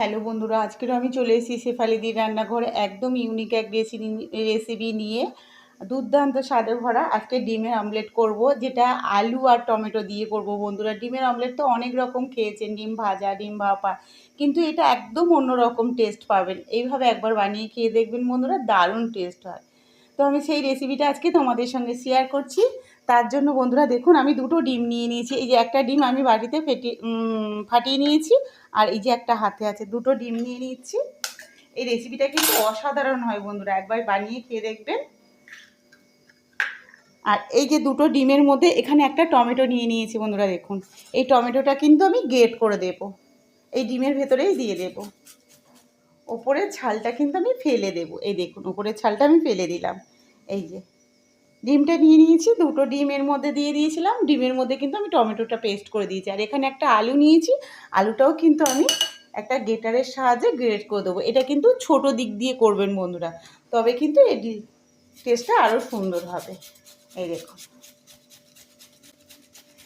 Hello বন্ধুরা, আজকেরও আমি চলে এসেছি শেফালি শেফালিদির রান্নাঘরে একদম ইউনিক এক রেসিপি রেসিপি নিয়ে। দুর্দান্ত স্বাদে ভরা আজকে ডিমের অমলেট করব, যেটা আলু আর টমেটো দিয়ে করব বন্ধুরা। ডিমের অমলেট তো অনেক রকম খেয়েছেন, ডিম ভাজা, ডিম ভাপা, কিন্তু এটা একদম অন্য রকম টেস্ট পাবেন। এইভাবে একবার বানিয়ে খেয়ে দেখবেন বন্ধুরা, দারুণ টেস্ট হয়। তো আমি সেই রেসিপিটা আজকে তোমাদের সঙ্গে শেয়ার করছি। তার জন্য বন্ধুরা দেখুন, আমি দুটো ডিম নিয়ে নিয়েছি। এই যে একটা ডিম আমি বাড়িতে ফেটিয়ে ফাটিয়ে নিয়েছি আর এই যে একটা হাতে আছে, দুটো ডিম নিয়ে নিচ্ছি। এই রেসিপিটা কিন্তু অসাধারণ হয় বন্ধুরা, একবার বানিয়ে খেয়ে দেখবেন। আর এই যে দুটো ডিমের মধ্যে এখানে একটা টমেটো নিয়ে নিয়েছি বন্ধুরা দেখুন। এই টমেটোটা কিন্তু আমি গ্রেট করে দেব। এই ডিমের ভেতরেই দিয়ে দেব। ওপরের ছালটা কিন্তু আমি ফেলে দেব। এই দেখুন, ওপরের ছালটা আমি ফেলে দিলাম। এই যে ডিমটা নিয়ে নিয়েছি, দুটো ডিমের মধ্যে দিয়ে দিয়েছিলাম। ডিমের মধ্যে কিন্তু আমি টমেটোটা পেস্ট করে দিয়েছি। আর এখানে একটা আলু নিয়েছি, আলুটাও কিন্তু আমি একটা গেটারের সাহায্যে গ্রেড করে দেবো। এটা কিন্তু ছোট দিক দিয়ে করবেন বন্ধুরা, তবে কিন্তু এই টেস্টটা আরও সুন্দর হবে। এই দেখুন।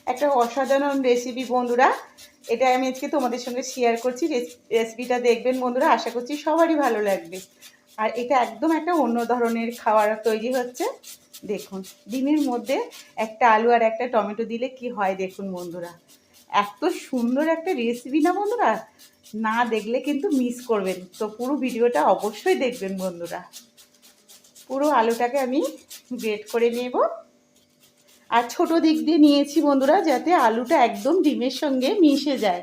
একটা অসাধারণ রেসিপি বন্ধুরা এটা আমি আজকে তোমাদের সঙ্গে শেয়ার করছি। রেসিপিটা দেখবেন বন্ধুরা, আশা করছি সবারই ভালো লাগবে। আর এটা একদম একটা অন্য ধরনের খাবার তৈরি হচ্ছে। দেখুন, ডিমের মধ্যে একটা আলু আর একটা টমেটো দিলে কি হয় দেখুন বন্ধুরা। এত সুন্দর একটা রেসিপি না বন্ধুরা? না দেখলে কিন্তু মিস করবেন। তো পুরো ভিডিওটা অবশ্যই দেখবেন বন্ধুরা। পুরো আলুটাকে আমি গ্রেট করে নেব। আর ছোট দিক দিয়ে নিয়েছি বন্ধুরা যাতে আলুটা একদম ডিমের সঙ্গে মিশে যায়।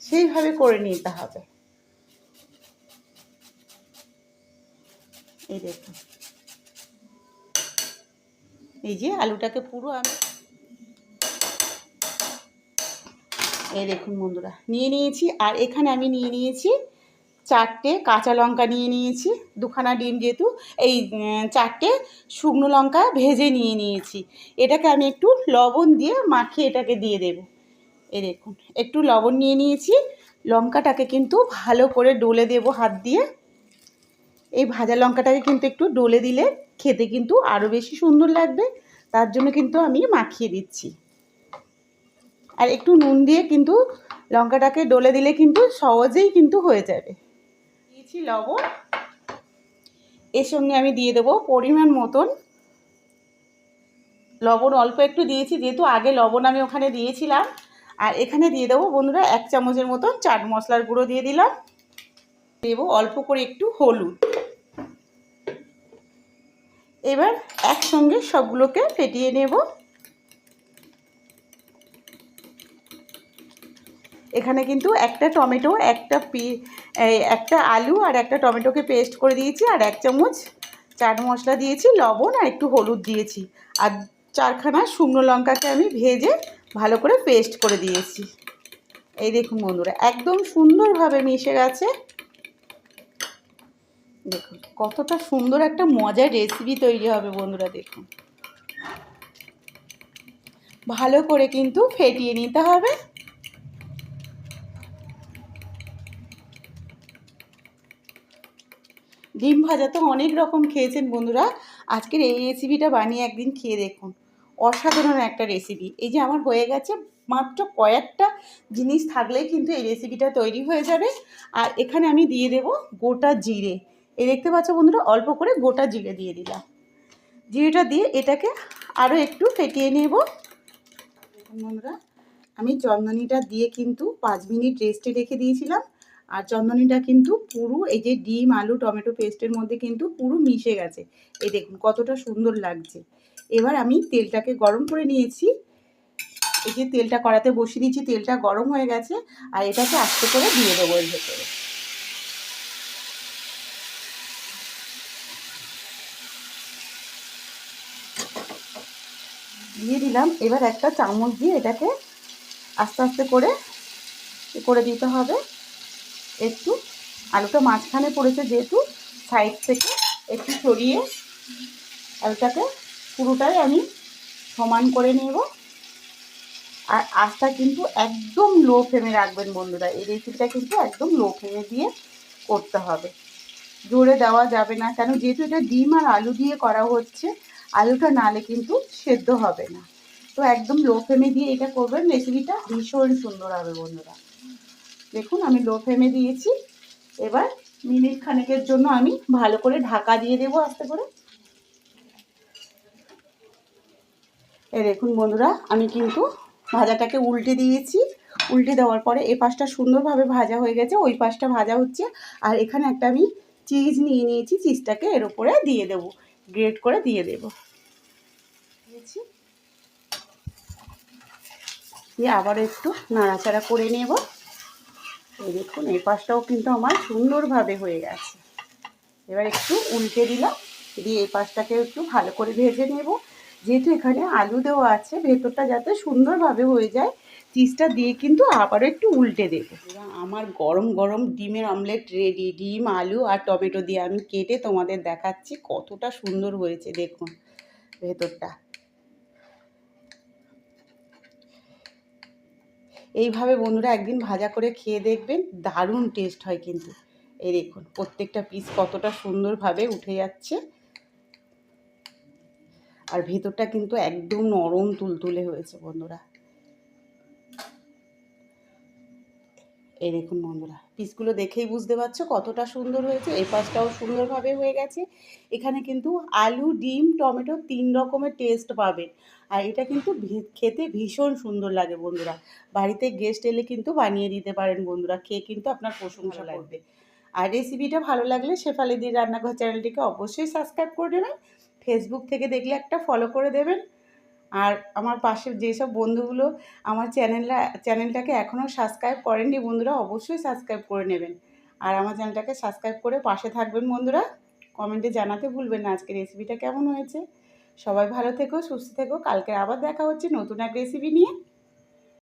সেইভাবে করে নিতে হবে। এই দেখুন এই যে আলুটাকে পুরো আমি এই দেখুন বন্ধুরা, নিয়ে নিয়েছি। আর এখানে আমি নিয়ে নিয়েছি চারটে কাঁচা লঙ্কা নিয়ে নিয়েছি, দুখানা ডিম যেহেতু, এই চারটে শুকনো লঙ্কা ভেজে নিয়ে নিয়েছি। এটাকে আমি একটু লবণ দিয়ে মাখিয়ে এটাকে দিয়ে দেব। এই দেখুন, একটু লবণ নিয়ে নিয়েছি। লঙ্কাটাকে কিন্তু ভালো করে ডলে দেব হাত দিয়ে। এই ভাজা লঙ্কাটাকে কিন্তু একটু ডলে দিলে খেতে কিন্তু আরও বেশি সুন্দর লাগবে। তার জন্য কিন্তু আমি মাখিয়ে দিচ্ছি। আর একটু নুন দিয়ে কিন্তু লঙ্কাটাকে ডলে দিলে কিন্তু সহজেই কিন্তু হয়ে যাবে। দিয়েছি লবণ। এর সঙ্গে আমি দিয়ে দেবো পরিমাণ মতন লবণ। অল্প একটু দিয়েছি, যেহেতু আগে লবণ আমি ওখানে দিয়েছিলাম। আর এখানে দিয়ে দেবো বন্ধুরা এক চামচের মতন চাট মশলার গুঁড়ো দিয়ে দিলাম। দেবো অল্প করে একটু হলুদ। এবার একসঙ্গে সবগুলোকে ফেটিয়ে নেব। এখানে কিন্তু একটা টমেটো, একটা পি একটা আলু আর একটা টমেটোকে পেস্ট করে দিয়েছি আর এক চামচ চাট মশলা দিয়েছি, লবণ আর একটু হলুদ দিয়েছি। আর চারখানা শুকনো লঙ্কাকে আমি ভেজে ভালো করে পেস্ট করে দিয়েছি। এই দেখুন বন্ধুরা, একদম সুন্দরভাবে মিশে গেছে। দেখুন, কতটা সুন্দর একটা মজার রেসিপি তৈরি হবে বন্ধুরা, দেখুন। ভালো করে কিন্তু ফেটিয়ে নিতে হবে। ডিম ভাজা তো অনেক রকম খেয়েছেন বন্ধুরা, আজকের এই রেসিপিটা বানিয়ে একদিন খেয়ে দেখুন। অসাধারণ একটা রেসিপি এই যে আমার হয়ে গেছে মাত্র কয়েকটা জিনিস থাকলেই কিন্তু এই রেসিপিটা তৈরি হয়ে যাবে। আর এখানে আমি দিয়ে দেব গোটা জিরে। এই দেখতে পাচ্ছ বন্ধুরা, অল্প করে গোটা জিরে দিয়ে দিলাম। জিরেটা দিয়ে এটাকে আরও একটু ফেটিয়ে নেব। বন্ধুরা, আমি চন্দনিটা দিয়ে কিন্তু পাঁচ মিনিট রেস্টে রেখে দিয়েছিলাম। আর চন্দনিটা কিন্তু পুরো এই যে ডিম, আলু, টমেটো পেস্টের মধ্যে কিন্তু পুরো মিশে গেছে। এই দেখুন, কতটা সুন্দর লাগছে। এবার আমি তেলটাকে গরম করে নিয়েছি। এই যে তেলটা কড়াতে বসিয়ে দিয়েছি, তেলটা গরম হয়ে গেছে। আর এটাকে আস্তে করে দিয়ে দেবো এর ভেতরে। দিয়ে দিলাম। এবার একটা চামচ দিয়ে এটাকে আস্তে আস্তে করে করে দিতে হবে। একটু আলুটা মাঝখানে পড়েছে যেহেতু, সাইড থেকে একটু সরিয়ে আলুটাকে পুরোটাই আমি সমান করে নেব। আর আঁচটা কিন্তু একদম লো ফ্লেমে রাখবেন বন্ধুরা। এই রেসিপিটা কিন্তু একদম লো ফ্লেমে দিয়ে করতে হবে। জোরে দেওয়া যাবে না, কেন যেহেতু এটা ডিম আর আলু দিয়ে করা হচ্ছে আলুটা নালে কিন্তু সেদ্ধ হবে না। তো একদম লো ফ্লেমে দিয়ে এটা করবেন। রেসিপিটা ভীষণ সুন্দর হবে বন্ধুরা। দেখুন, আমি লো ফ্লেমে দিয়েছি। এবার মিনিট খানেকের জন্য আমি ভালো করে ঢাকা দিয়ে দেবো আস্তে করে। এই দেখুন বন্ধুরা, আমি কিন্তু ভাজাটাকে উল্টে দিয়েছি। উল্টে দেওয়ার পরে এই পাশটা সুন্দরভাবে ভাজা হয়ে গেছে। ওই পাশটা ভাজা হচ্ছে। আর এখানে একটা আমি চিজ নিয়ে নিয়েছি। চিজটাকে এর উপরে দিয়ে দেবো। গ্রেট করে দিয়ে দেবো। দিয়েছি। দিয়ে আবার একটু নাড়াচাড়া করে নেব। এই দেখুন, এই পাশটাও কিন্তু আমার সুন্দরভাবে হয়ে গেছে। এবার একটু উল্টে দিলাম, দিয়ে এই পাশটাকে একটু ভালো করে ভেজে নেব। যেহেতু এখানে আলু দেওয়া আছে, ভেতরটা যাতে সুন্দরভাবে হয়ে যায় চিজটা দিয়ে কিন্তু আবারও একটু উল্টে দেবো। আমার গরম গরম ডিমের অমলেট রেডি ডিম, আলু আর টমেটো দিয়ে আমি কেটে তোমাদের দেখাচ্ছি কতটা সুন্দর হয়েছে, দেখুন ভেতরটা। এইভাবে বন্ধুরা একদিন ভাজা করে খেয়ে দেখবেন, দারুণ টেস্ট হয় কিন্তু। এই দেখুন, প্রত্যেকটা পিস কতটা সুন্দরভাবে উঠে যাচ্ছে। আর ভেতরটা কিন্তু একদম নরম তুলতুলে হয়েছে বন্ধুরা। এই দেখুন বন্ধুরা। পিসগুলো দেখেই বুঝতে পারছ কতটা সুন্দর হয়েছে। এই পাশটাও সুন্দরভাবে হয়ে গেছে। এখানে কিন্তু আলু ডিম টমেটো তিন রকমের টেস্ট পাবে। আর এটা কিন্তু খেতে ভীষণ সুন্দর লাগে বন্ধুরা। বাড়িতে গেস্ট এলে কিন্তু বানিয়ে দিতে পারেন বন্ধুরা। খেয়ে কিন্তু আপনার প্রশংসা লাগবে। আর রেসিপিটা ভালো লাগলে শেফালিদির রান্নাঘর চ্যানেলটিকে অবশ্যই সাবস্ক্রাইব করে দেবেন। ফেসবুক থেকে দেখলে একটা ফলো করে দেবেন। আর আমার পাশে যেসব বন্ধুগুলো আমার চ্যানেলটা, চ্যানেলটাকে এখনও সাবস্ক্রাইব করেননি বন্ধুরা, অবশ্যই সাবস্ক্রাইব করে নেবেন। আর আমার চ্যানেলটাকে সাবস্ক্রাইব করে পাশে থাকবেন বন্ধুরা। কমেন্টে জানাতে ভুলবেন না আজকে রেসিপিটা কেমন হয়েছে। সবাই ভালো থেকো, সুস্থ থেকো। কালকে আবার দেখা হচ্ছে নতুন এক রেসিপি নিয়ে।